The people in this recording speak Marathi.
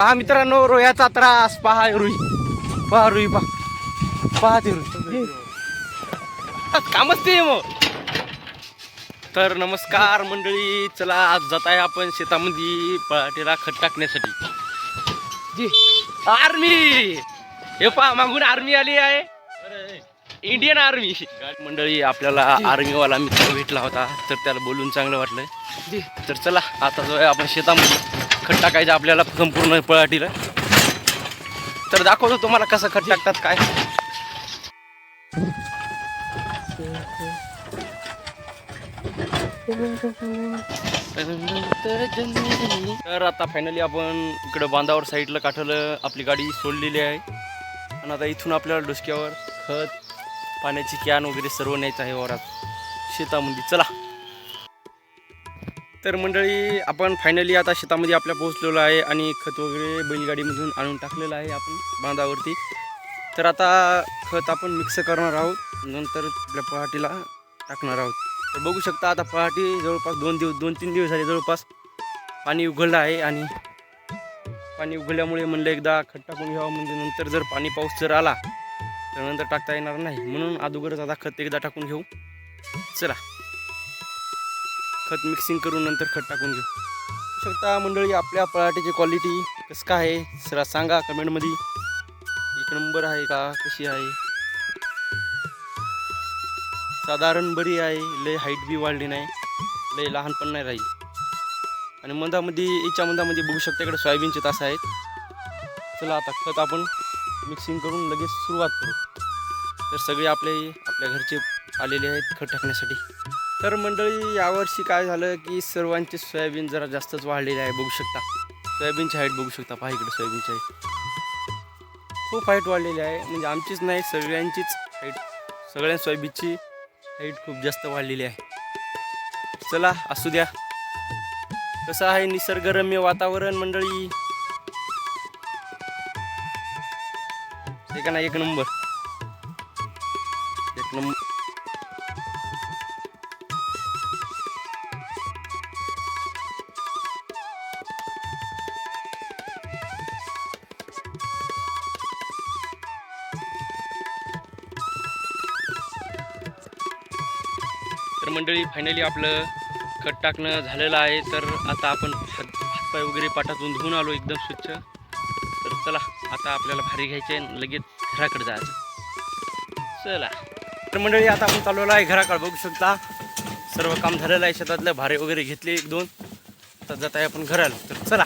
पहा मित्रांनो रोयाचा त्रास. पहा रुई. पहा रुई पहा. पहा ते रुई. कामच ते मग. तर नमस्कार मंडळी चला आज जात आहे आपण शेतामध्ये पळाटीला खत टाकण्यासाठी. जी आर्मी. हे पहा मागून आर्मी आली आहे. Indian army. मंडळी आपल्याला आर्मीवाला मित्र भेटला होता तर त्याला बोलून चांगलं वाटलं. तर चला आता जो आहे आपण शेतामध्ये खत टाकायचं आपल्याला संपूर्ण पळाटीला. तर दाखवतो तुम्हाला कसं खत टाकतात काय. तर आता फायनली आपण इकडं बांधावर साईडला काठवलं आपली गाडी सोडलेली आहे. आणि आता इथून आपल्याला डोसक्यावर खत पाण्याची कॅन वगैरे सर्व न्यायचं आहे वरात. शेतामध्ये. चला. तर मंडळी आपण फायनली आता शेतामध्ये आपल्या पोहोचलेलो आहे आणि खत वगैरे बैलगाडीमधून आणून टाकलेलं आहे आपण बांधावरती. तर आता खत आपण मिक्स करणार आहोत नंतर आपल्या पहाटीला टाकणार आहोत. तर बघू शकता आता पहाटी जवळपास दोन दिवस दोन तीन दिवस झाले जवळपास पाणी उघडलं आहे आणि पाणी उघडल्यामुळे म्हणलं एकदा खत टाकून घ्यावं म्हणजे नंतर जर पाणी पाऊस जर आला तर नंतर टाकता येणार नाही. म्हणून अगोदरच आता खत एकदा टाकून घेऊ. चला. खत मिक्सिंग करून नंतर खत टाकून घेऊ. शकता मंडळी आपल्या पराठीची क्वालिटी कसं काय आहे? सरा सांगा कमेंटमध्ये एक नंबर आहे का? कशी आहे? साधारण बरी आहे. लय हाईट बी वाढली नाही. लय लहान पण नाही राहील. आणि मंदामध्ये याच्या मंदामध्ये बघू शकता इकडे सोयाबीनचे तास आहेत. चला आता खत आपण मिक्सिंग करून लगेच सुरुवात करू. तर सगळे आपले आपल्या घरचे आलेले आहेत खत टाकण्यासाठी. तर मंडळी यावर्षी काय झालं की सर्वांचे सोयाबीन जरा जास्तच वाढलेले आहे बघू शकता. सोयाबीनची हाईट बघू शकता. पहा इकडे सोयाबीनची हाईट खूप हाईट वाढलेली आहे. म्हणजे आमचीच नाही सगळ्यांचीच हाईट सगळ्या सोयाबीनची हाईट खूप जास्त वाढलेली आहे. चला असू द्या. कसं आहे निसर्गरम्य वातावरण मंडळी? एक ना एक नंबर. एक नंबर. तर मंडळी फायनली आपलं खत टाकणं झालेलं आहे. तर आता आपण हातपाय वगैरे पाटातून धुवून आलो एकदम स्वच्छ. तर चला आता आपल्याला भारी घ्यायचे आणि लगेच घराकडे जायचं. चला. तर मंडळी आता आपण चालवलं आहे घराकडे. बघू शकता सर्व काम झालेलं आहे. शेतातलं भारे वगैरे घेतले एक दोन. आता जात आहे आपण घराला. तर चला.